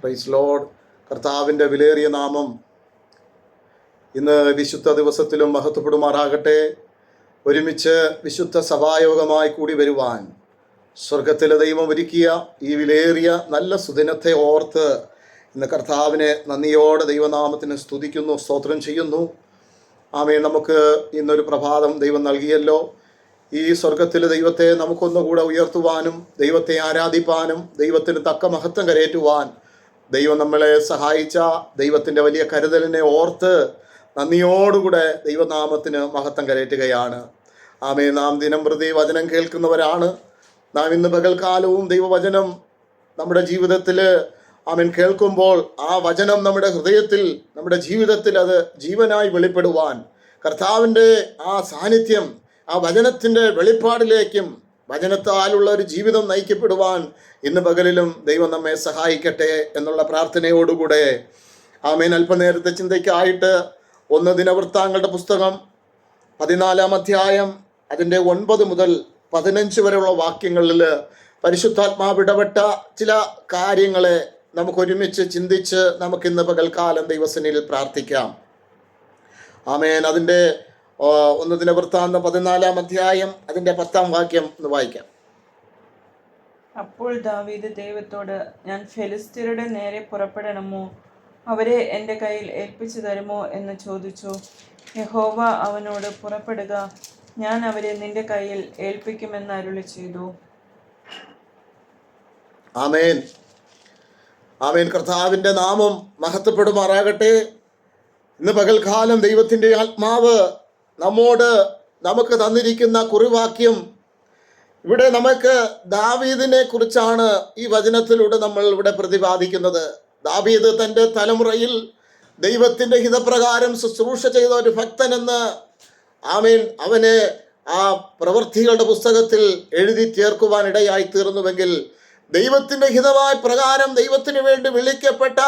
Price load കർത്താവിന്റെ വിലേറിയ നാമം ഇന്ന് വിശുദ്ധ ദിവസത്തിലും മഹത്വപ്പെടുമാറാകട്ടെ. ഒരുമിച്ച് വിശുദ്ധ സഭായോഗമായി കൂടി വരുവാൻ സ്വർഗത്തിലെ ദൈവം ഒരുക്കിയ ഈ വിലേറിയ നല്ല സുദിനത്തെ ഓർത്ത് ഇന്ന് കർത്താവിനെ നന്ദിയോടെ ദൈവനാമത്തിന് സ്തുതിക്കുന്നു സ്തോത്രം ചെയ്യുന്നു. ആമേ നമുക്ക് ഇന്നൊരു പ്രഭാതം ദൈവം നൽകിയല്ലോ. ഈ സ്വർഗത്തിലെ ദൈവത്തെ നമുക്കൊന്നുകൂടെ ഉയർത്തുവാനും ദൈവത്തെ ആരാധിപ്പാനും ദൈവത്തിന് തക്ക മഹത്വം കരയേറ്റുവാൻ ദൈവം നമ്മളെ സഹായിച്ച ദൈവത്തിന്റെ വലിയ കരുതലിനെ ഓർത്ത് നന്ദിയോടുകൂടെ ദൈവനാമത്തിന് മഹത്വം കരയറ്റുകയാണ്. ആമേ നാം ദിനം പ്രതി വചനം കേൾക്കുന്നവരാണ്. നാം ഇന്ന് പകൽക്കാലവും ദൈവവചനം നമ്മുടെ ജീവിതത്തിൽ ആമൻ കേൾക്കുമ്പോൾ ആ വചനം നമ്മുടെ ഹൃദയത്തിൽ നമ്മുടെ ജീവിതത്തിൽ അത് ജീവനായി വെളിപ്പെടുവാൻ കർത്താവിന്റെ ആ സാന്നിധ്യം ആ വചനത്തിന്റെ വെളിപ്പാടിലേക്കും വചനത്താലുള്ള ഒരു ജീവിതം നയിക്കപ്പെടുവാൻ ഇന്ന് പകലിലും ദൈവം നമ്മെ സഹായിക്കട്ടെ എന്നുള്ള പ്രാർത്ഥനയോടുകൂടെ. ആമേൻ. അല്പനേരത്തെ ചിന്തയ്ക്കായിട്ട് ഒന്ന് ദിനവൃത്താങ്ങളുടെ പുസ്തകം പതിനാലാം അധ്യായം അതിന്റെ ഒൻപത് മുതൽ പതിനഞ്ച് വരെയുള്ള വാക്യങ്ങളിൽ പരിശുദ്ധാത്മാവ് ഇടപെട്ട ചില കാര്യങ്ങളെ നമുക്കൊരുമിച്ച് ചിന്തിച്ച് നമുക്കിന്ന് പകൽക്കാലം ദൈവസനിൽ പ്രാർത്ഥിക്കാം. ആമേൻ. അതിന്റെ ആ, വൃത്താന്തം പതിനാലാം അധ്യായം അതിന്റെ പത്താം വാക്യം ഒന്ന് വായിക്കാം. അപ്പോൾ ദാവീദ് ദൈവത്തോട് ഞാൻ ഫെലിസ്തീനയുടെ നേരെ പുറപ്പെടണമോ? അവരെ എന്റെ കയ്യിൽ ഏൽപ്പിച്ചു തരുമോ? എന്ന് ചോദിച്ചു. യഹോവ അവനോട് പുറപ്പെടുക ഞാൻ അവരെ നിന്റെ കയ്യിൽ ഏൽപ്പിക്കുമെന്ന് അരുളി ചെയ്തു. ആമേൻ. ആമേൻ. കർത്താവിന്റെ നാമം മഹത്വപ്പെടുമാറാകട്ടെ. ഇന്ന് പകൽക്കാലം ദൈവത്തിന്റെ ആത്മാവ് നമ്മോട് നമുക്ക് തന്നിരിക്കുന്ന കുറിവാക്യം. ഇവിടെ നമുക്ക് ദാവീദിനെ കുറിച്ചാണ് ഈ വചനത്തിലൂടെ നമ്മൾ ഇവിടെ പ്രതിപാദിക്കുന്നത്. ദാവീദ് തന്റെ തലമുറയിൽ ദൈവത്തിന്റെ ഹിതപ്രകാരം ശുശ്രൂഷ ചെയ്ത ഒരു ഭക്തനെന്ന് ആമീൻ. അവനെ ആ പ്രവൃത്തികളുടെ പുസ്തകത്തിൽ എഴുതി ചേർക്കുവാൻ ഇടയായി തീർന്നുവെങ്കിൽ ദൈവത്തിന്റെ ഹിതമായ പ്രകാരം ദൈവത്തിന് വേണ്ടി വിളിക്കപ്പെട്ട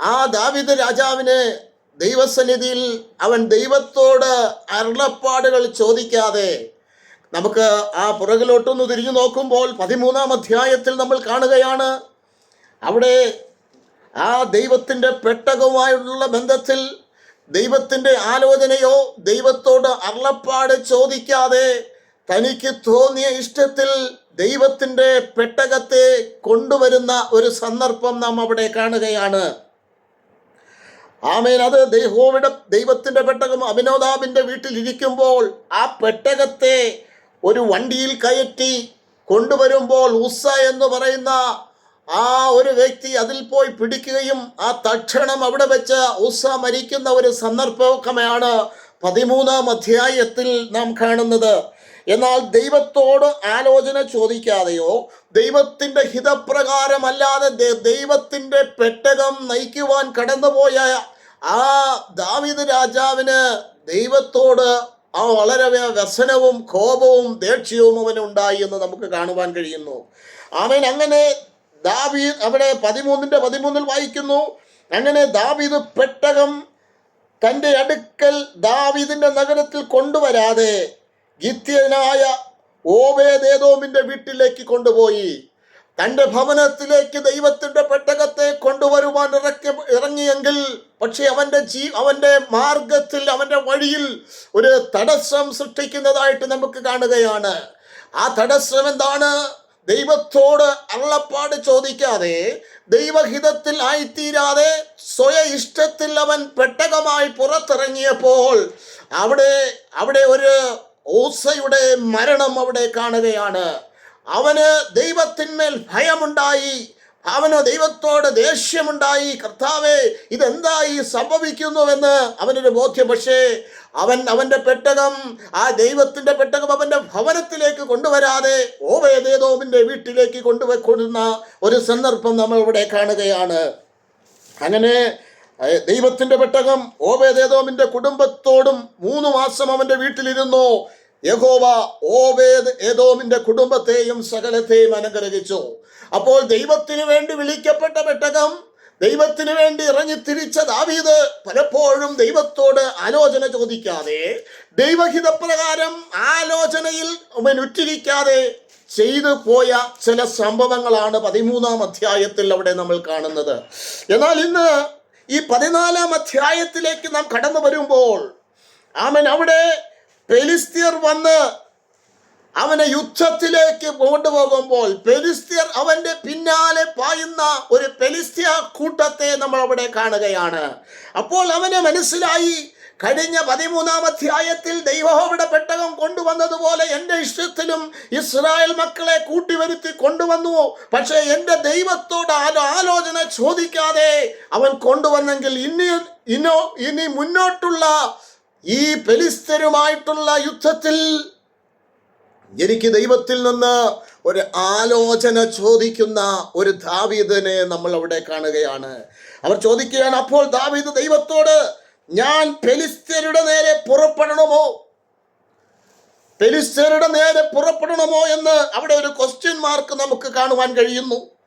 ആ ദാവിദ് രാജാവിനെ ദൈവസന്നിധിയിൽ അവൻ ദൈവത്തോട് അരുളപ്പാടുകൾ ചോദിക്കാതെ നമുക്ക് ആ പുറകിലോട്ടൊന്ന് തിരിഞ്ഞു നോക്കുമ്പോൾ പതിമൂന്നാം അധ്യായത്തിൽ നമ്മൾ കാണുകയാണ്. അവിടെ ആ ദൈവത്തിന്റെ പെട്ടകവുമായുള്ള ബന്ധത്തിൽ ദൈവത്തിന്റെ ആലോചനയോ ദൈവത്തോട് അരുളപ്പാട് ചോദിക്കാതെ തനിക്ക് തോന്നിയ ഇഷ്ടത്തിൽ ദൈവത്തിന്റെ പെട്ടകത്തെ കൊണ്ടുവരുന്ന ഒരു സന്ദർഭം നാം അവിടെ കാണുകയാണ്. ആമേൻ. അത് ദൈവോവിടെ ദൈവത്തിന്റെ പെട്ടകം അഭിനോദാബിന്റെ വീട്ടിലിരിക്കുമ്പോൾ ആ പെട്ടകത്തെ ഒരു വണ്ടിയിൽ കയറ്റി കൊണ്ടുവരുമ്പോൾ ഉസ എന്ന് പറയുന്ന ആ ഒരു വ്യക്തി അതിൽ പോയി പിടിക്കുകയും ആ തക്ഷണം അവിടെ വെച്ച് ഉസ മരിക്കുന്ന ഒരു സന്ദർഭമൊക്കെയാണ് പതിമൂന്നാം അധ്യായത്തിൽ നാം കാണുന്നത്. എന്നാൽ ദൈവത്തോട് ആലോചന ചോദിക്കാതെയോ ദൈവത്തിന്റെ ഹിതപ്രകാരമല്ലാതെ ദൈവത്തിന്റെ പെട്ടകം നയിക്കുവാൻ കടന്നുപോയ ആ ദാവിദ് രാജാവിന് ദൈവത്തോട് ആ വളരെ വ്യ- വ്യസനവും കോപവും ദേഷ്യവും അവന് ഉണ്ടായി എന്ന് നമുക്ക് കാണുവാൻ കഴിയുന്നു. അവൻ അങ്ങനെ ദാവീദ് അവിടെ പതിമൂന്നിന്റെ പതിമൂന്നിൽ വായിക്കുന്നു. അങ്ങനെ ദാവീദ് പെട്ടകം തന്റെ അടുക്കൽ ദാവീദിന്റെ നഗരത്തിൽ കൊണ്ടുവരാതെ ഗിത്യനായ ഓബേദേദോമിന്റെ വീട്ടിലേക്ക് കൊണ്ടുപോയി. തന്റെ ഭവനത്തിലേക്ക് ദൈവത്തിന്റെ പെട്ടകത്തെ കൊണ്ടുവരുവാൻ ഇറക്കി ഇറങ്ങിയെങ്കിൽ പക്ഷേ അവന്റെ ജീ അവന്റെ മാർഗത്തിൽ അവന്റെ വഴിയിൽ ഒരു തടസ്സം സൃഷ്ടിക്കുന്നതായിട്ട് നമുക്ക് കാണുകയാണ്. ആ തടസ്സം എന്താണ്? ദൈവത്തോട് അള്ളപ്പാട് ചോദിക്കാതെ ദൈവഹിതത്തിൽ ആയിത്തീരാതെ സ്വയ ഇഷ്ടത്തിൽ അവൻ പെട്ടകമായി പുറത്തിറങ്ങിയപ്പോൾ അവിടെ അവിടെ ഒരു ഓസയുടെ മരണം അവിടെ കാണുകയാണ്. അവന് ദൈവത്തിന്മേൽ ഭയമുണ്ടായി. അവന് ദൈവത്തോട് ദേഷ്യമുണ്ടായി. കർത്താവെ ഇതെന്തായി സംഭവിക്കുന്നുവെന്ന് അവനൊരു ബോധ്യം. പക്ഷേ അവൻ അവന്റെ പെട്ടകം ആ ദൈവത്തിന്റെ പെട്ടകം അവന്റെ ഭവനത്തിലേക്ക് കൊണ്ടുവരാതെ ഓവേദേതോമിന്റെ വീട്ടിലേക്ക് കൊണ്ടുവെക്കുന്ന ഒരു സന്ദർഭം നമ്മൾ ഇവിടെ കാണുകയാണ്. അങ്ങനെ ദൈവത്തിന്റെ പെട്ടകം ഓവേദേതോവിന്റെ കുടുംബത്തോടും മൂന്ന് മാസം അവന്റെ വീട്ടിലിരുന്നു. യഹോവ ഓബേദ് ഏതോമിന്റെ കുടുംബത്തെയും സകലത്തെയും അനുഗ്രഹിച്ചു. അപ്പോൾ ദൈവത്തിന് വേണ്ടി വിളിക്കപ്പെട്ട പെട്ടകം ദൈവത്തിന് വേണ്ടി ഇറങ്ങി തിരിച്ച ദാവീദ് പലപ്പോഴും ദൈവത്തോട് ആലോചന ചോദിക്കാതെ ദൈവഹിതപ്രകാരം ആലോചനയിൽ ഉറ്റിരിക്കാതെ ചെയ്തു പോയ ചില സംഭവങ്ങളാണ് പതിമൂന്നാം അധ്യായത്തിൽ അവിടെ നമ്മൾ കാണുന്നത്. എന്നാൽ ഇന്ന് ഈ പതിനാലാം അധ്യായത്തിലേക്ക് നാം കടന്നു വരുമ്പോൾ ആമൻ അവിടെ പെലിസ്തീർ വന്ന് അവനെ യുദ്ധത്തിലേക്ക് കൊണ്ടുപോകുമ്പോൾ പെലിസ്തീർ അവന്റെ പിന്നാലെ പായുന്ന ഒരു പെലിസ്തീയ കൂട്ടത്തെ നമ്മൾ അവിടെ കാണുകയാണ്. അപ്പോൾ അവന് മനസ്സിലായി കഴിഞ്ഞ പതിമൂന്നാം അധ്യായത്തിൽ ദൈവഹോവിടെ പെട്ടകം കൊണ്ടുവന്നതുപോലെ എന്റെ ഇഷ്ടത്തിലും ഇസ്രായേൽ മക്കളെ കൂട്ടിവരുത്തി കൊണ്ടുവന്നു. പക്ഷേ എന്റെ ദൈവത്തോട് ആലോ ആലോചന ചോദിക്കാതെ അവൻ കൊണ്ടുവന്നെങ്കിൽ ഇനി ഇനോ ഇനി മുന്നോട്ടുള്ള ഈ പെലിസ്തരുമായിട്ടുള്ള യുദ്ധത്തിൽ എനിക്ക് ദൈവത്തിൽ നിന്ന് ഒരു ആലോചന ചോദിക്കുന്ന ഒരു ദാവീദിനെ നമ്മൾ അവിടെ കാണുകയാണ്. അവർ ചോദിക്കുകയാണ് അപ്പോൾ ദാവീദ് ദൈവത്തോട് ഞാൻ പെലിസ്തരുടെ നേരെ പുറപ്പെടണമോ? പെലിസ്തരുടെ നേരെ പുറപ്പെടണമോ? എന്ന് അവിടെ ഒരു ക്വസ്റ്റ്യൻ മാർക്ക് നമുക്ക് കാണുവാൻ കഴിയുന്നു.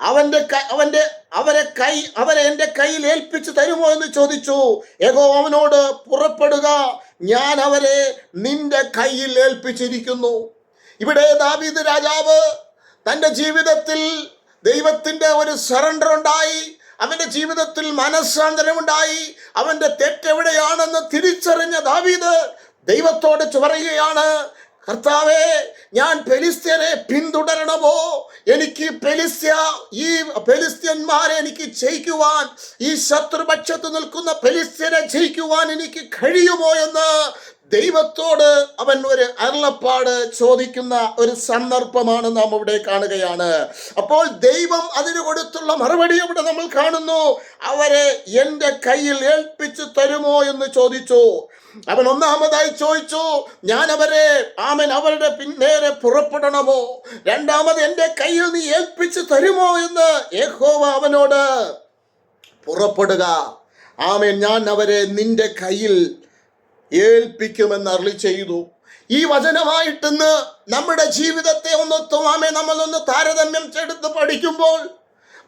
അവന്റെ അവന്റെ അവരെ കൈ അവരെ എന്റെ കയ്യിൽ ഏൽപ്പിച്ചു തരുമോ എന്ന് ചോദിച്ചു. ഏകോ അവനോട് പുറപ്പെടുക ഞാൻ അവരെ നിന്റെ കയ്യിൽ ഏൽപ്പിച്ചിരിക്കുന്നു. ഇവിടെ ദാവീദ് രാജാവ് തന്റെ ജീവിതത്തിൽ ദൈവത്തിന്റെ ഒരു സറണ്ടർ ഉണ്ടായി. അവന്റെ ജീവിതത്തിൽ മനസ്സാന്തരമുണ്ടായി. അവന്റെ തെറ്റെവിടെയാണെന്ന് തിരിച്ചറിഞ്ഞ ദാവീദ് ദൈവത്തോട് പറയുകയാണ് കർത്താവേ ഞാൻ പെലിസ്ത്യനെ പിന്തുടരണമോ? എനിക്ക് പെലിസ്ത്യ ഈ പെലിസ്ത്യന്മാരെ എനിക്ക് ജയിക്കുവാൻ ഈ ശത്രുപക്ഷത്ത് നിൽക്കുന്ന പെലിസ്ത്യനെ ജയിക്കുവാൻ എനിക്ക് കഴിയുമോ എന്ന് ദൈവത്തോട് അവൻ ഒരു അരുളപ്പാട് ചോദിക്കുന്ന ഒരു സന്ദർഭമാണ് നാം ഇവിടെ കാണുകയാണ്. അപ്പോൾ ദൈവം അതിന് കൊടുത്തുള്ള മറുപടി അവിടെ നമ്മൾ കാണുന്നു. അവരെ എന്റെ കയ്യിൽ ഏൽപ്പിച്ചു തരുമോ എന്ന് ചോദിച്ചു. അവൻ ഒന്നാമതായി ചോദിച്ചു ഞാൻ അവരെ ആമൻ അവരുടെ പിന്നേരെ പുറപ്പെടണമോ? രണ്ടാമത് എന്റെ കയ്യിൽ നീ ഏൽപ്പിച്ചു തരുമോ എന്ന് യഹോവ അവനോട് പുറപ്പെടുക. ആമൻ ഞാൻ അവരെ നിന്റെ കയ്യിൽ ഏൽപ്പിക്കുമെന്ന് അരളി ചെയ്തു. ഈ വചനമായിട്ടിന്ന് നമ്മുടെ ജീവിതത്തെ ഒന്ന് ആമേ നമ്മളൊന്ന് താരതമ്യം ചെടുത്ത് പഠിക്കുമ്പോൾ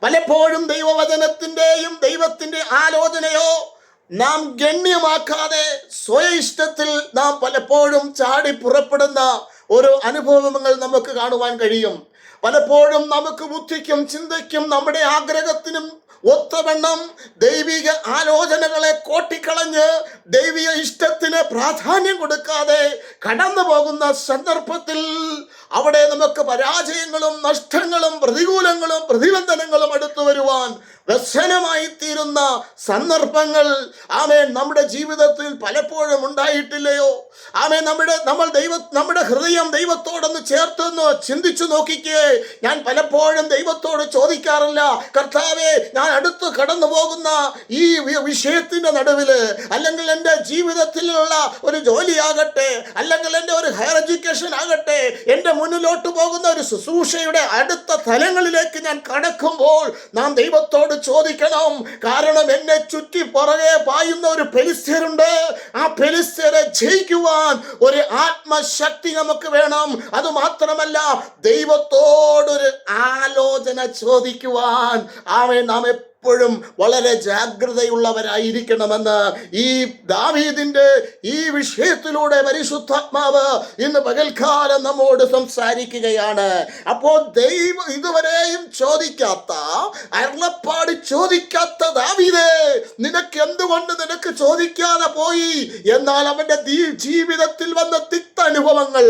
പലപ്പോഴും ദൈവവചനത്തിന്റെയും ദൈവത്തിന്റെ ആലോചനയോ നാം ഗണ്യമാക്കാതെ സ്വയ ഇഷ്ടത്തിൽ നാം പലപ്പോഴും ചാടി പുറപ്പെടുന്ന ഒരു അനുഭവങ്ങൾ നമുക്ക് കാണുവാൻ കഴിയും. പലപ്പോഴും നമുക്ക് ബുദ്ധിക്കും ചിന്തയ്ക്കും നമ്മുടെ ആഗ്രഹത്തിനും ഒത്തവണ്ണം ദൈവിക ആലോചനകളെ കോട്ടിക്കളഞ്ഞ് ദൈവിക ഇഷ്ടത്തിന് പ്രാധാന്യം കൊടുക്കാതെ കടന്നു പോകുന്ന സന്ദർഭത്തിൽ അവിടെ നമുക്ക് പരാജയങ്ങളും നഷ്ടങ്ങളും പ്രതികൂലങ്ങളും പ്രതിബന്ധനങ്ങളും അടുത്തു വരുവാൻ വ്യസനമായി തീരുന്ന സന്ദർഭങ്ങൾ ആമേ നമ്മുടെ ജീവിതത്തിൽ പലപ്പോഴും ഉണ്ടായിട്ടില്ലയോ? ആമേ നമ്മുടെ നമ്മൾ ദൈവ നമ്മുടെ ഹൃദയം ദൈവത്തോടൊന്ന് ചേർത്തൊന്ന് ചിന്തിച്ചു നോക്കിക്കേ. ഞാൻ പലപ്പോഴും ദൈവത്തോട് ചോദിക്കാറില്ല. കർത്താവേ ഞാൻ അടുത്ത് കടന്നു പോകുന്ന ഈ വിഷയത്തിന്റെ നടുവിൽ അല്ലെങ്കിൽ എന്റെ ജീവിതത്തിലുള്ള ഒരു ജോലിയാകട്ടെ അല്ലെങ്കിൽ എന്റെ ഒരു ഹയർ എഡ്യൂക്കേഷൻ ആകട്ടെ എന്റെ മുന്നിലോട്ട് പോകുന്ന ഒരു ശുശ്രൂഷയുടെ അടുത്ത തലങ്ങളിലേക്ക് ഞാൻ കടക്കുമ്പോൾ നാം ദൈവത്തോട് ചോദിക്കണം. കാരണം എന്നെ ചുറ്റി പുറകെ പായുന്ന ഒരു പെലിസ്ഥരുണ്ട് ആ പെലിസ്ഥരെ ജയിക്കുവാൻ ഒരു ആത്മശക്തി നമുക്ക് വേണം. അത് മാത്രമല്ല ദൈവത്തോടൊരു ആലോചന ചോദിക്കുവാൻ ആമേ നാം എപ്പോഴും വളരെ ജാഗ്രതയുള്ളവരായിരിക്കണമെന്ന് ഈ ദാവീദിന്റെ ഈ വിഷയത്തിലൂടെ പരിശുദ്ധാത്മാവ് ഇന്ന് പകൽക്കാലം നമ്മോട് സംസാരിക്കുകയാണ്. അപ്പോൾ ദൈവം ഇതുവരെയും ചോദിക്കാത്ത അരുളപ്പാട് ചോദിക്കാത്ത ദാവീദേ നിനക്ക് എന്തുകൊണ്ട് നിനക്ക് ചോദിക്കാതെ പോയി? എന്നാൽ അവന്റെ ജീവിതത്തിൽ വന്ന തിക്ത അനുഭവങ്ങൾ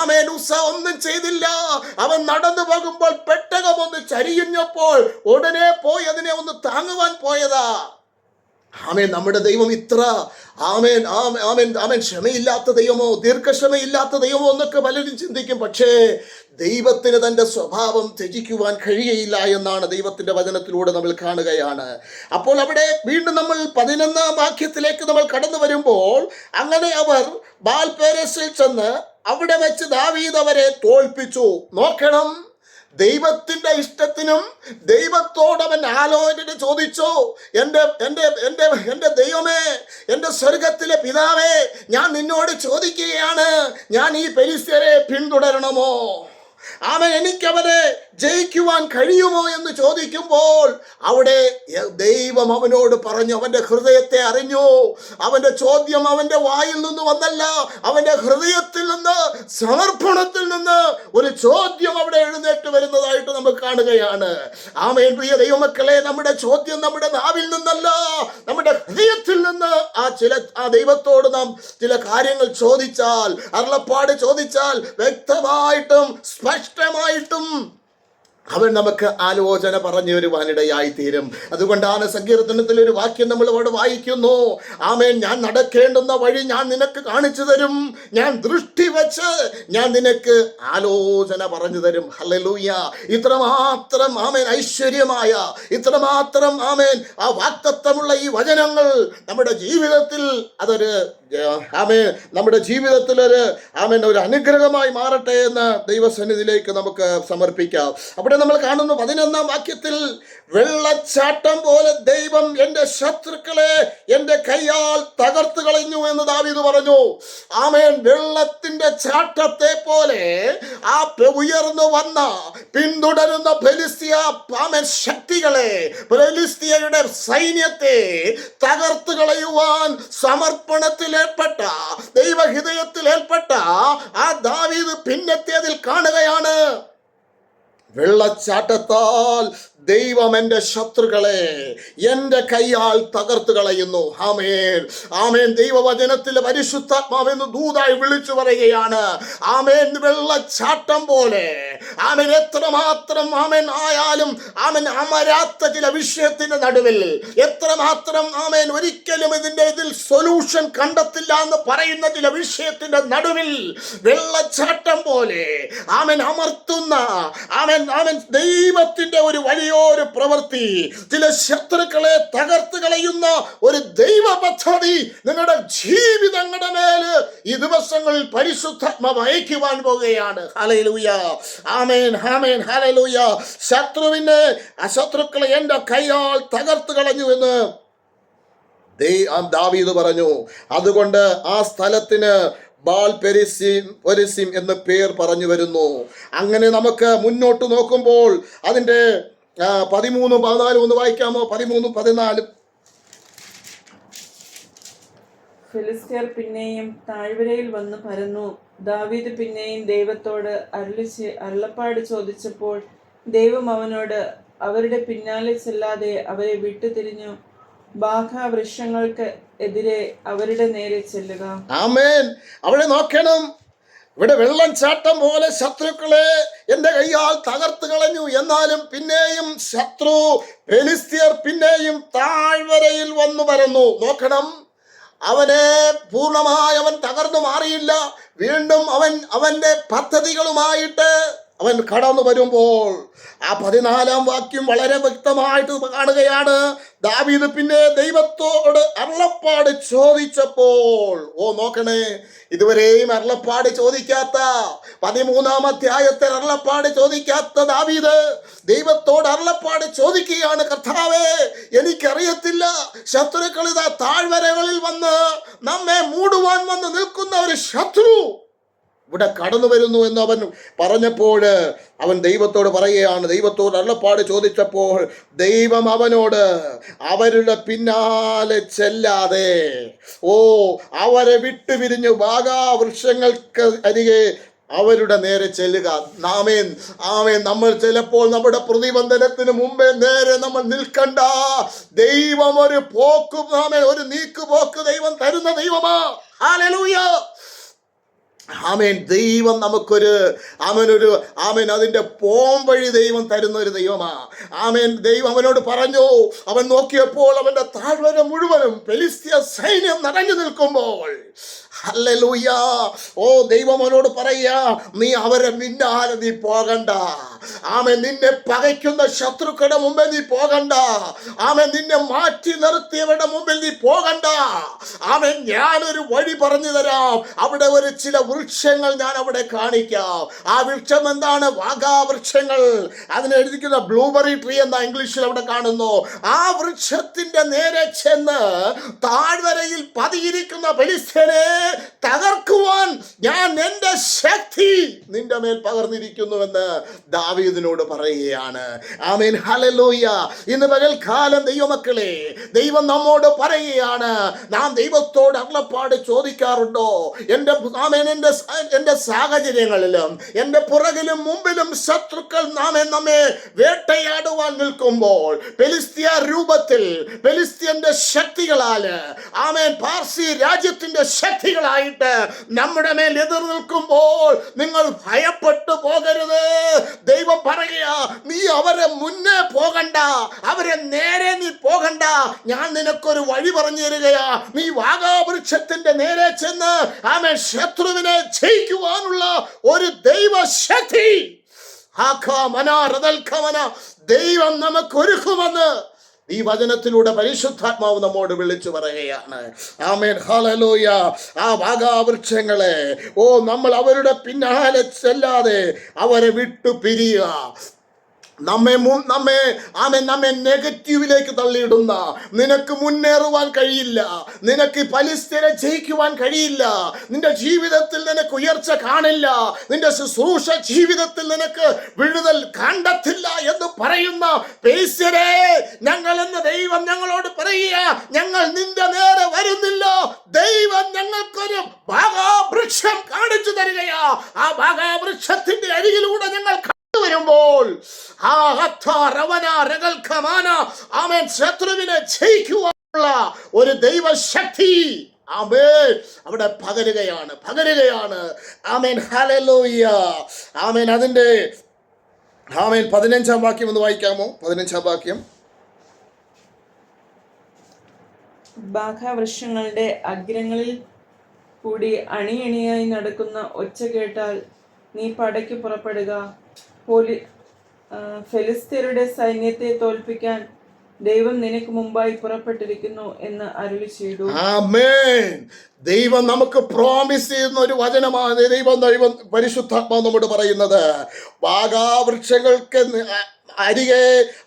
ആമേനുസ ഒന്നും ചെയ്തില്ല. അവൻ നടന്നു പോകുമ്പോൾ പെട്ടകം ഒന്ന് ചരിയുഞ്ഞപ്പോൾ ഉടനെ പോയി അതിനെ ഒന്ന് താങ്ങുവാൻ പോയതാ. ആമേൻ നമ്മുടെ ദൈവം ഇത്ര ആമേൻ ആമേൻ ആമേൻ ക്ഷമയില്ലാത്ത ദൈവമോ ദീർഘക്ഷമയില്ലാത്ത ദൈവമോ എന്നൊക്കെ പലരും ചിന്തിക്കും. പക്ഷേ ദൈവത്തിന് തന്റെ സ്വഭാവം ത്യജിക്കുവാൻ കഴിയയില്ല എന്നാണ് ദൈവത്തിന്റെ വചനത്തിലൂടെ നമ്മൾ കാണുകയാണ്. അപ്പോൾ അവിടെ വീണ്ടും നമ്മൾ പതിനൊന്നാം വാക്യത്തിലേക്ക് നമ്മൾ കടന്നു വരുമ്പോൾ അങ്ങനെ അവർ ബാൽപേരസിൽ ചെന്ന് അവിടെ വെച്ച് ദാവീദ് അവരെ തോൽപ്പിച്ചു. നോക്കണം. ദൈവത്തിന്റെ ഇഷ്ടത്തിനും ദൈവത്തോടവൻ ആലോചന ചോദിച്ചു എന്റെ എന്റെ എന്റെ എന്റെ ദൈവമേ എന്റെ സ്വർഗത്തിലെ പിതാവേ ഞാൻ നിന്നോട് ചോദിക്കുകയാണ് ഞാൻ ഈ പെലിസ്യരെ പിന്തുടരണമോ? അവൻ എനിക്കവരെ ജയിക്കുവാൻ കഴിയുമോ എന്ന് ചോദിക്കുമ്പോൾ അവിടെ ദൈവം അവനോട് പറഞ്ഞു അവന്റെ ഹൃദയത്തെ അറിഞ്ഞു. അവന്റെ ചോദ്യം അവന്റെ വായിൽ നിന്ന് വന്നല്ല അവന്റെ ഹൃദയത്തിൽ നിന്ന് സമർപ്പണത്തിൽ നിന്ന് ഒരു ചോദ്യം അവിടെ എഴുന്നേറ്റ് വരുന്നതായിട്ട് നമുക്ക് കാണുകയാണ്. ആമേൻ പ്രിയ ദൈവമക്കളെ നമ്മുടെ ചോദ്യം നമ്മുടെ നാവിൽ നിന്നല്ല നമ്മുടെ ഹൃദയത്തിൽ നിന്ന് ആ ചില ആ ദൈവത്തോട് നാം ചില കാര്യങ്ങൾ ചോദിച്ചാൽ അരുളപ്പാട് ചോദിച്ചാൽ വ്യക്തമായിട്ടും സ്പഷ്ടമായിട്ടും അവൻ നമുക്ക് ആലോചന പറഞ്ഞു വരുവാനിടയായി തീരും അതുകൊണ്ടാണ് സങ്കീർത്തനത്തിൽ ഒരു വാക്യം നമ്മൾ അവിടെ വായിക്കുന്നു. ആമേൻ ഞാൻ നടക്കേണ്ടുന്ന വഴി ഞാൻ നിനക്ക് കാണിച്ചു തരും. ഞാൻ ദൃഷ്ടി വെച്ച് ഞാൻ നിനക്ക് ആലോചന പറഞ്ഞു തരും. ഹലലൂയ ഇത്രമാത്രം ആമേൻ ഐശ്വര്യമായ ഇത്രമാത്രം ആമേൻ ആ വാക്തത്വമുള്ള ഈ വചനങ്ങൾ നമ്മുടെ ജീവിതത്തിൽ അതൊരു ആമേൻ നമ്മുടെ ജീവിതത്തിൽ ഒരു ആമേൻ ഒരു അനുഗ്രഹമായി മാറട്ടെ എന്ന് ദൈവസന്നിധിയിലേക്ക് നമുക്ക് സമർപ്പിക്കാം. അവിടെ നമ്മൾ കാണുന്നു പതിനൊന്നാം വാക്യത്തിൽ വെള്ളച്ചാട്ടം പോലെ ദൈവം എന്റെ ശത്രുക്കളെ എന്റെ കൈയാൽ തകർത്ത് കളഞ്ഞു എന്ന് ദാവീദ് പറഞ്ഞു. ആമേൻ. വെള്ളത്തിന്റെ ചാട്ടത്തെ പോലെ ആ ഉയർന്നു വന്ന പിന്തുടരുന്ന ഫെലിസ്തീയ ആമേൻ ശക്തികളെ ഫെലിസ്തീയയുടെ സൈന്യത്തെ തകർത്ത് കളയുവാൻ ദൈവഹൃദയത്തിൽ ഏർപ്പെട്ട ആ ദാവീദ് പിന്നത്തേതിൽ കാണുകയാണ്. വെള്ളച്ചാട്ടത്താൽ ദൈവം എന്റെ ശത്രുക്കളെ എന്റെ കൈയാൽ തകർത്ത് കളയുന്നു. ആമേൻ. ആമേൻ. ദൈവവചനത്തിൽ പരിശുദ്ധാത്മാവെന്ന് ദൂതായി വിളിച്ചു പറയുകയാണ്. ആമേൻ. വെള്ളച്ചാട്ടം പോലെ. ആമേൻ. എത്രമാത്രം ആമേൻ ആയാലും ആമേൻ അമരാത്ത ചില വിഷയത്തിന്റെ നടുവിൽ എത്രമാത്രം ആമേൻ ഒരിക്കലും ഇതിന്റെ ഇതിൽ സൊല്യൂഷൻ കണ്ടെത്തില്ല എന്ന് പറയുന്ന ചില വിഷയത്തിന്റെ നടുവിൽ വെള്ളച്ചാട്ടം പോലെ ആമേൻ അമർത്തുന്ന ആമേൻ ആമേൻ ദൈവത്തിന്റെ ഒരു വലിയൊരു പ്രവൃത്തി. ചില ശത്രുക്കളെ തകർത്ത് കളയുന്ന ഒരു ദൈവ പദ്ധതി നിങ്ങളുടെ ജീവിതങ്ങളുടെ മേൽ ഈ ദിവസങ്ങളിൽ പരിശുദ്ധാത്മാവ് അയക്കുവാൻ പോവുകയാണ്. ഹലയിലൂയ ആമേൻ ഹാമേൻ ഹലയിലൂയ ശത്രുവിനെ അശത്രുക്കളെ ശത്രുക്കളെ എന്റെ കൈയാൽ തകർത്ത് കളഞ്ഞു എന്ന് ദാവീദ് പറഞ്ഞു. അതുകൊണ്ട് ആ സ്ഥലത്തിന് ബാൽ പെരിസിം പെരിസിം എന്ന് പേർ പറഞ്ഞു വരുന്നു. അങ്ങനെ നമുക്ക് മുന്നോട്ട് നോക്കുമ്പോൾ അതിന്റെ പതിമൂന്നും പതിനാലും ഒന്ന് വായിക്കാമോ? പതിമൂന്നും പതിനാലും. ഫിലിസ്തീർ പിന്നെയും താഴ്വരയിൽ വന്ന് പരന്നു. ദാവീദ് പിന്നെയും ദൈവത്തോട് അരുളിച്ച് അരുളപ്പാട് ചോദിച്ചപ്പോൾ ദൈവം അവനോട് അവരുടെ പിന്നാലെ ചെല്ലാതെ അവരെ വിട്ടുതിരിഞ്ഞു. ബാഘ വൃക്ഷങ്ങൾക്ക് എതിരെ അവരുടെ നേരെ ചെല്ലുക. ആമേൻ. അവിടെ നോക്കണം. ഇവിടെ വെള്ളം ചാട്ടം പോലെ ശത്രുക്കളെ എന്റെ കൈയാൽ തകർത്ത് കളഞ്ഞു. എന്നാലും പിന്നെയും ശത്രു ഫെലിസ്തീർ പിന്നെയും താഴ്വരയിൽ വന്നു വരുന്നു നോക്കണം അവനെ പൂർണമായി അവൻ തകർന്നു മാറിയില്ല. വീണ്ടും അവൻ അവന്റെ പദ്ധതികളുമായിട്ട് അവൻ കടന്നു വരുമ്പോൾ ആ പതിനാലാം വാക്യം വളരെ വ്യക്തമായിട്ട് കാണുകയാണ്. ദാവീദ് പിന്നെ ദൈവത്തോട് അരുളപ്പാട് ചോദിച്ചപ്പോൾ ഓ നോക്കണേ ഇതുവരെയും അരുളപ്പാട് ചോദിക്കാത്ത പതിമൂന്നാം അധ്യായത്തിൽ അരുളപ്പാട് ചോദിക്കാത്ത ദാവീദ് ദൈവത്തോട് അരുളപ്പാട് ചോദിക്കുകയാണ്. കർത്താവേ എനിക്കറിയത്തില്ല. ശത്രുക്കൾ ഇതാ താഴ്വരകളിൽ വന്ന് നമ്മെ മൂടുവാൻ വന്ന് നിൽക്കുന്ന ഒരു ശത്രു ഇവിടെ കടന്നു വരുന്നു എന്ന് അവൻ പറഞ്ഞപ്പോൾ അവൻ ദൈവത്തോട് പറയുകയാണ് ദൈവത്തോട് അള്ളപ്പാട് ചോദിച്ചപ്പോൾ ദൈവം അവനോട് അവരുടെ പിന്നാലെ ചെല്ലാതെ ഓ അവരെ വിട്ടുപിരിഞ്ഞു വൃക്ഷങ്ങൾക്ക് അരികെ അവരുടെ നേരെ ചെല്ലുക. നാമേൻ ആമേൻ. നമ്മൾ ചിലപ്പോൾ നമ്മുടെ പ്രതിബന്ധനത്തിന് മുമ്പേ നേരെ നമ്മൾ നിൽക്കണ്ട. ദൈവം ഒരു പോക്കും നാമേ ഒരു നീക്കുപോക്ക് ദൈവം തരുന്ന ദൈവമാ. ഹാലലൂയ ആമേൻ. ദൈവം നമുക്കൊരു ആമേനൊരു ആമേൻ അതിന്റെ പോം വഴി ദൈവം തരുന്ന ഒരു ദൈവമാ. ആമേൻ. ദൈവം അവനോട് പറഞ്ഞു അവൻ നോക്കിയപ്പോൾ അവന്റെ താഴ്വര മുഴുവനും ഫെലിസ്തീയ സൈന്യം നടഞ്ഞു നിൽക്കുമ്പോൾ ഹല്ലേലൂയ. ഓ ദൈവം അവനോട് പറയാ നീ അവരെ മിന്നാലെ നീ പോകണ്ട. ആമേ നിന്നെ പകയ്ക്കുന്ന ശത്രുക്കളുടെ മുമ്പിൽ നീ പോകണ്ട. ആമേ നിന്നെ മാറ്റി നിർത്തിയവരുടെ മുമ്പിൽ നീ പോകണ്ട. ആമെ ഞാനൊരു വഴി പറഞ്ഞു തരാം. അവിടെ ഒരു ചില വൃക്ഷങ്ങൾ ഞാൻ അവിടെ കാണിക്കാം. ആ വൃക്ഷം എന്താണ്? വാഗാവൃക്ഷങ്ങൾ അതിനെ എഴുതിക്കുന്ന ബ്ലൂബെറി ട്രീ എന്ന ഇംഗ്ലീഷിൽ അവിടെ കാണുന്നു. ആ വൃക്ഷത്തിന്റെ നേരെ ചെന്ന് താഴ്വരയിൽ പതിയിരിക്കുന്ന ബലിസ്ഥനെ തകർക്കുവാൻ ഞാൻ എന്റെ ശക്തി നിന്റെ മേൽ പകർന്നിരിക്കുന്നുവെന്ന് ദാവീദിനോട് പറയുകയാണ്. ആമേൻ. ഹലലോയ ഇന്ന് പകൽക്കാലം ദൈവമക്കളെ ദൈവം നമ്മോട് പറയുകയാണ്. നാം ദൈവത്തോട് അരുളപ്പാട് ചോദിക്കാറുണ്ടോ? എന്റെ ആമേൻ എന്റെ എന്റെ സാഹചര്യങ്ങളിലും എന്റെ പുറകിലും മുമ്പിലും ശത്രുക്കൾ നാമേ നമ്മെ വേട്ടയാടുവാൻ നിൽക്കുമ്പോൾ പെലിസ്തീയ രൂപത്തിൽ പെലിസ്തീയന്റെ ശക്തികളാൽ ആമേൻ പാർസി രാജ്യത്തിന്റെ ശക്തികളായിട്ട് നമ്മുടെ മേൽ എതിർ നിൽക്കുമ്പോൾ നിങ്ങൾ ഭയപ്പെട്ടു പോകരുത്. ദൈവം പറയുക നീ അവരെ മുന്നേ പോകണ്ട അവരെ നേരെ നീ പോകണ്ട. ഞാൻ നിനക്കൊരു വഴി പറഞ്ഞു തരികയാ. നീ വാഗാവൃക്ഷത്തിന്റെ നേരെ ചെന്ന് ആമേൻ ശത്രുവിനെ ജയിക്കുവാനുള്ള ഒരു ആഖാമന, റദൽഖമന, ദൈവം നമുക്ക് ഒരുക്കുമെന്ന് ഈ വചനത്തിലൂടെ പരിശുദ്ധാത്മാവ് നമ്മോട് വിളിച്ചു പറയുകയാണ്. ആമേൻ. ഹലലോയ ആ വാഗാവൃക്ഷങ്ങളെ ഓ നമ്മൾ അവരുടെ പിന്നാലെ ചെല്ലാതെ അവരെ വിട്ടു പിരിയുക നമ്മെ നമ്മെ ആമെ നമ്മെ നെഗറ്റീവിലേക്ക് തള്ളിയിടുന്ന. നിനക്ക് മുന്നേറുവാൻ കഴിയില്ല. നിനക്ക് പലിസ്ഥിരെ ജയിക്കുവാൻ കഴിയില്ല. നിന്റെ ജീവിതത്തിൽ നിനക്ക് ഉയർച്ച കാണില്ല. നിന്റെ ശുശ്രൂഷ ജീവിതത്തിൽ നിനക്ക് വിടുതൽ കണ്ടെത്തില്ല എന്ന് പറയുന്ന പേസ്യരെ ഞങ്ങൾ എന്ന ദൈവം ഞങ്ങളോട് പറയുക ഞങ്ങൾ നിന്റെ നേരെ വരുന്നില്ല. ദൈവം ഞങ്ങൾക്കൊരു ഭാഗാവൃക്ഷം കാണിച്ചു തരികയാ. ആ ഭാഗാവൃക്ഷത്തിന്റെ അരികിലൂടെ ഞങ്ങൾ വരുമ്പോൾ രകൽഖമാന ആമേൻ. ശത്രുവിനെ ജയിക്കുവാനുള്ള ഒരു ദൈവശക്തി. ആമേൻ. അവിടെ പകരുകയാണ് പകരുകയാണ്. ആമേൻ. ഹലലോയ്യ ആമേൻ. അതിന്റെ ആമേൻ. പതിനഞ്ചാം വാക്യം ഒന്ന് വായിക്കാമോ? പതിനഞ്ചാം വാക്യം. ബാഘവൃക്ഷങ്ങളുടെ അഗ്രങ്ങളിൽ കൂടി അണിയണിയായി നടക്കുന്ന ഒച്ച കേട്ടാൽ നീ പടയ്ക്ക് പുറപ്പെടുക. പോലി ആ, ഫെലിസ്ത്യരുടെ സൈന്യത്തെ തോൽപ്പിക്കാൻ ദൈവം നിനക്ക് മുമ്പായി പുറപ്പെട്ടിരിക്കുന്നു എന്ന് അരുളി ചെയ്തു. ദൈവം നമുക്ക് പ്രോമിസ് ചെയ്യുന്ന ഒരു വചനമാണ് ദൈവം ദൈവം പരിശുദ്ധാത്മാവ് നമ്മോട് പറയുന്നത്. വാഗാവൃക്ഷങ്ങൾക്ക് അരികെ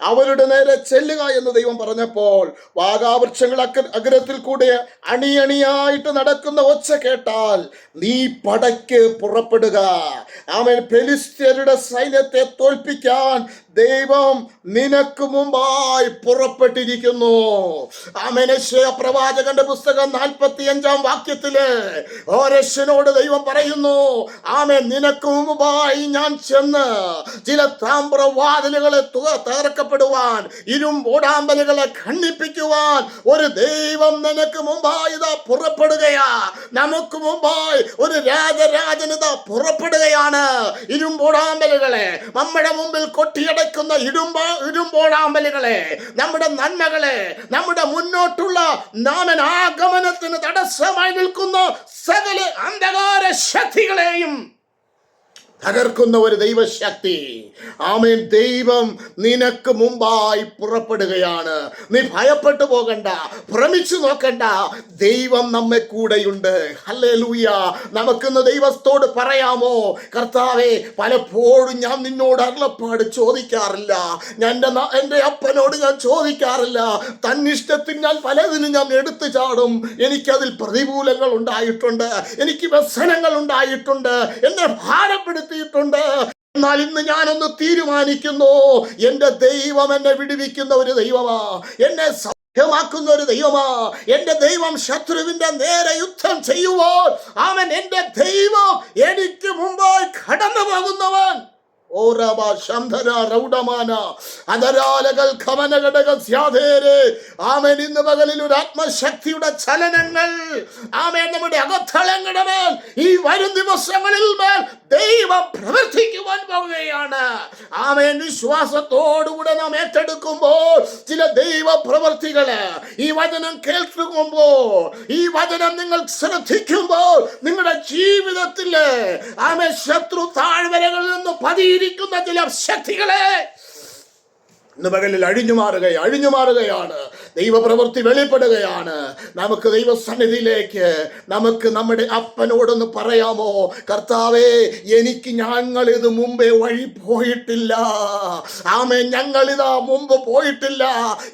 അവരുടെ നേരെ ചെല്ലുക എന്ന് ദൈവം പറഞ്ഞപ്പോൾ വാഗാവൃക്ഷങ്ങൾ അക്ക അഗ്രത്തിൽ കൂടെ അണിയണിയായിട്ട് നടക്കുന്ന ഒച്ച കേട്ടാൽ നീ പടയ്ക്ക് പുറപ്പെടുക. അവൻ ഫെലിസ്ത്യരുടെ സൈന്യത്തെ തോൽപ്പിക്കാൻ ദൈവം നിനക്ക് മുമ്പായി പുറപ്പെട്ടിരിക്കുന്നു. ആമനശ്യ പ്രവാചകന്റെ പുസ്തകം നാൽപ്പത്തി അഞ്ചാം വാക്യത്തിൽ ഓരശ്വനോട് ദൈവം പറയുന്നു ആമേ നിനക്ക് മുമ്പായി ഞാൻ ചെന്ന് ചില താമ്രവാതിലുകളെ തുക തകർക്കപ്പെടുവാൻ ഇരും ഓടാമ്പലുകളെ ഖണ്ഡിപ്പിക്കുവാൻ ഒരു ദൈവം നിനക്ക് മുമ്പായി ഇതാ പുറപ്പെടുകയാ. നമുക്ക് മുമ്പായി ഒരു രാജരാജനിത പുറപ്പെടുകയാണ്. ഇരുമ്പോടാമ്പലുകളെ നമ്മുടെ മുമ്പിൽ കൊട്ടിയടക്കുന്ന ഇടുമ്പ ഇടുമ്പോഴാമ്പലുകളെ നമ്മുടെ നന്മകളെ നമ്മുടെ മുന്നോട്ടുള്ള നാമൻ ആഗമനത്തിന് തടസ്സമായി നിൽക്കുന്ന സകല അന്ധകാര ശക്തികളെയും തകർക്കുന്ന ഒരു ദൈവശക്തി. ആമേൻ. ദൈവം നിനക്ക് മുമ്പായി പുറപ്പെടുകയാണ്. നീ ഭയപ്പെട്ടു പോകണ്ട. ഭ്രമിച്ചു നോക്കണ്ട. ദൈവം നമ്മെ കൂടെയുണ്ട്. ഹല്ലേലൂയ. നമുക്കിന്ന് ദൈവത്തോട് പറയാമോ? കർത്താവെ പലപ്പോഴും ഞാൻ നിന്നോട് അരുളപ്പാട് ചോദിക്കാറില്ല. എന്റെ എന്റെ അപ്പനോട് ഞാൻ ചോദിക്കാറില്ല. തന്നിഷ്ടത്തിൽ ഞാൻ പലതിനും ഞാൻ എടുത്തു ചാടും. എനിക്കതിൽ പ്രതികൂലങ്ങൾ ഉണ്ടായിട്ടുണ്ട്. എനിക്ക് വ്യസനങ്ങൾ ഉണ്ടായിട്ടുണ്ട്. എന്നെ ഭാരപ്പെടുത്തിയിട്ടുണ്ട് എന്നാൽ ഇന്ന് ഞാനൊന്ന് തീരുമാനിക്കുന്നു. എന്റെ ദൈവം എന്നെ വിടുവിക്കുന്ന ഒരു ദൈവമാ. എന്നെ സൗഖ്യമാക്കുന്ന ഒരു ദൈവമാ. എന്റെ ദൈവം ശത്രുവിന്റെ നേരെ യുദ്ധം ചെയ്യുമ്പോൾ അവൻ എന്റെ ദൈവം എനിക്ക് മുമ്പായി കടന്നു പോകുന്നവൻ ആമേൻ ഇന്ന് ആത്മശക്തിയുടെ ചലനങ്ങൾ. ആമേൻ നമ്മുടെ അകത്തളങ്ങളുടെ മേൽ ഈ വരും ദിവസങ്ങളിൽ മേൽ ദൈവം പ്രവർത്തിക്കുവാൻ പോവുകയാണ്. ആമേൻ വിശ്വാസത്തോടുകൂടെ നാം ഏറ്റെടുക്കുമ്പോൾ ചില ദൈവ പ്രവർത്തികൾ ഈ വചനം കേൾക്കുമ്പോൾ ഈ വചനം നിങ്ങൾ ശ്രദ്ധിക്കുമ്പോൾ നിങ്ങളുടെ ജീവിതത്തിൽ ആമേ ശത്രു താഴ്വരകളിൽ നിന്ന് പതിയിരിക്കുന്ന ചില ശക്തികളെ ഇന്ന് പകലിൽ അഴിഞ്ഞു മാറുക അഴിഞ്ഞു മാറുകയാണ് ദൈവപ്രവൃത്തി വെളിപ്പെടുകയാണ്. നമുക്ക് ദൈവസന്നിധിയിലേക്ക് നമുക്ക് നമ്മുടെ അപ്പനോടൊന്ന് പറയാമോ? കർത്താവേ എനിക്ക് ഞങ്ങൾ ഇത് മുമ്പേ വഴി പോയിട്ടില്ല. ആമേ ഞങ്ങൾ ഇതാ മുമ്പ് പോയിട്ടില്ല.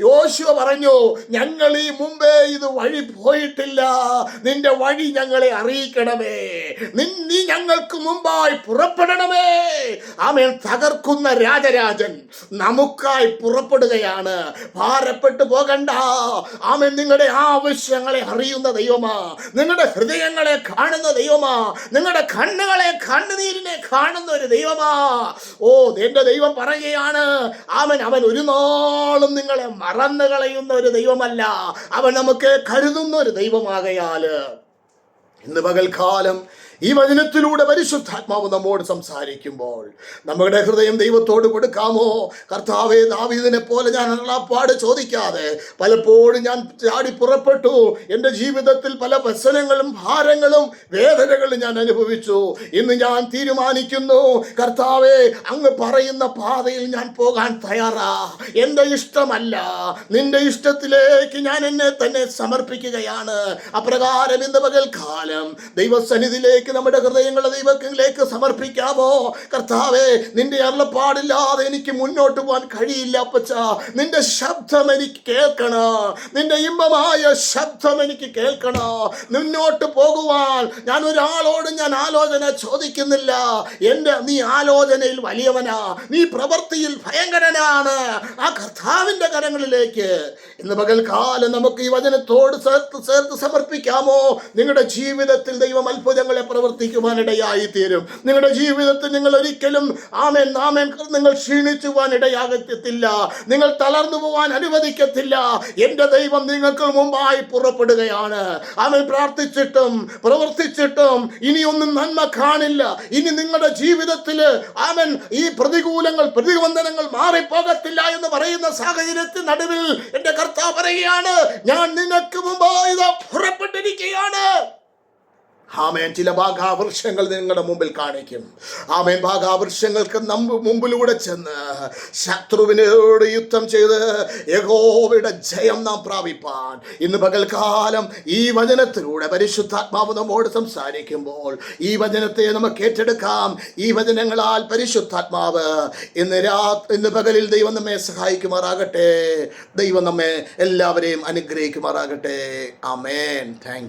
യോശുവ പറഞ്ഞു ഞങ്ങൾ ഈ മുമ്പേ ഇത് വഴി പോയിട്ടില്ല. നിന്റെ വഴി ഞങ്ങളെ അറിയിക്കണമേ. നീ ഞങ്ങൾക്ക് മുമ്പായി പുറപ്പെടണമേ. ആമേൻ. തകർക്കുന്ന രാജരാജൻ നമുക്കായി പുറപ്പെടുകയാണ്. ഭാരപ്പെട്ടു പോകണ്ട ആമേൻ. നിങ്ങളുടെ ആവശ്യങ്ങളെ അറിയുന്ന ദൈവമാ. നിങ്ങളുടെ ഹൃദയങ്ങളെ കാണുന്ന ദൈവമാ. നിങ്ങളുടെ കണ്ണുകളെ കണ്ണുനീരിനെ കാണുന്ന ഒരു ദൈവമാ. ഓ എന്റെ ദൈവം പറയുകയാണ് അവൻ അവൻ ഒരു നാളും നിങ്ങളെ മറന്നു കളയുന്ന ഒരു ദൈവമല്ല. അവൻ നമുക്ക് കരുതുന്ന ഒരു ദൈവമാകയാൽ. ഇന്ന് പകൽക്കാലം ഈ വചനത്തിലൂടെ പരിശുദ്ധാത്മാവ് നമ്മോട് സംസാരിക്കുമ്പോൾ നമ്മുടെ ഹൃദയം ദൈവത്തോട് കൊടുക്കാമോ? കർത്താവെ ദാവീദിനെ പോലെ ഞാൻ അള്ളാപ്പാട് ചോദിക്കാതെ പലപ്പോഴും ഞാൻ ചാടി പുറപ്പെട്ടു. എന്റെ ജീവിതത്തിൽ പല വ്യസനങ്ങളും ഭാരങ്ങളും വേദനകളും ഞാൻ അനുഭവിച്ചു. ഇന്ന് ഞാൻ തീരുമാനിക്കുന്നു കർത്താവെ അങ്ങ് പറയുന്ന പാതയിൽ ഞാൻ പോകാൻ തയ്യാറാ. എന്റെ ഇഷ്ടമല്ല. നിന്റെ ഇഷ്ടത്തിലേക്ക് ഞാൻ എന്നെ തന്നെ സമർപ്പിക്കുകയാണ്. അപ്രകാരം ഇന്ന് കാലം ദൈവസന്നിധിയിലേക്ക് നമ്മുടെ ഹൃദയങ്ങളെ ദൈവത്തിലേക്ക് സമർപ്പിക്കാമോ? കർത്താവേ നിന്റെ അരുളപ്പാടില്ലാതെ എനിക്ക് മുന്നോട്ട് പോകാൻ കഴിയില്ല അപ്പച്ച. നിന്റെ ശബ്ദം എനിക്ക് കേൾക്കണം? നിന്റെ ഇമ്പമായ ശബ്ദം എനിക്ക് കേൾക്കണം? മുന്നോട്ട് പോകുവാൻ ഞാൻ ഒരാളോട് ഞാൻ ആലോചന ചോദിക്കുന്നില്ല. എന്റെ നീ ആലോചനയിൽ വലിയവനാ. നീ പ്രവൃത്തിയിൽ ഭയങ്കരനാണ്. ആ കർത്താവിന്റെ കരങ്ങളിലേക്ക്. ഇന്ന് പകൽക്കാലം നമുക്ക് ഈ വചനത്തോട് ചേർത്ത് ചേർത്ത് സമർപ്പിക്കാമോ? നിങ്ങളുടെ ജീവിതത്തിൽ ദൈവം അത്ഭുതങ്ങളെ പ്രവർത്തിക്കുവാനിടയായി തീരും നിങ്ങളുടെ ജീവിതത്തിൽ നിങ്ങൾ ഒരിക്കലും ആമേൻ നാമേൻ നിങ്ങൾ ക്ഷീണിച്ചു പോകാൻ ഇടയാകത്തില്ല നിങ്ങൾ തളർന്നു പോകാൻ അനുവദിക്കത്തില്ല. എന്റെ ദൈവം നിങ്ങൾക്ക് മുമ്പായി പുറപ്പെടുകയാണ്. അവൻ പ്രാർത്ഥിച്ചിട്ടും പ്രവർത്തിച്ചിട്ടും ഇനിയൊന്നും നന്മ കാണില്ല. ഇനി നിങ്ങളുടെ ജീവിതത്തിൽ അവൻ ഈ പ്രതികൂലങ്ങൾ പ്രതിബന്ധനങ്ങൾ മാറിപ്പോകത്തില്ല എന്ന് പറയുന്ന സാഹചര്യത്തിന് നടുവിൽ എന്റെ കർത്താവ് പറയുകയാണ് ഞാൻ നിനക്ക് മുമ്പായി പുറപ്പെട്ടിരിക്കുകയാണ്. ആമേൻ. ചില ഭാഗാവൃക്ഷങ്ങൾ നിങ്ങളുടെ മുമ്പിൽ കാണിക്കും. ആമേൻ. ഭാഗാവൃക്ഷങ്ങൾക്ക് നമ്മ മുമ്പിലൂടെ ചെന്ന് ശത്രുവിനോട് യുദ്ധം ചെയ്ത് യഹോവയുടെ ജയം നാം പ്രാപിപ്പാൻ. ഇന്ന് പകൽക്കാലം ഈ വചനത്തിലൂടെ പരിശുദ്ധാത്മാവ് നമ്മോട് സംസാരിക്കുമ്പോൾ ഈ വചനത്തെ നമുക്ക് ഏറ്റെടുക്കാം. ഈ വചനങ്ങളാൽ പരിശുദ്ധാത്മാവ് ഇന്ന് രാ ഇന്ന് പകലിൽ ദൈവം നമ്മെ സഹായിക്കുമാറാകട്ടെ. ദൈവം നമ്മെ എല്ലാവരെയും അനുഗ്രഹിക്കുമാറാകട്ടെ. ആമേൻ. താങ്ക്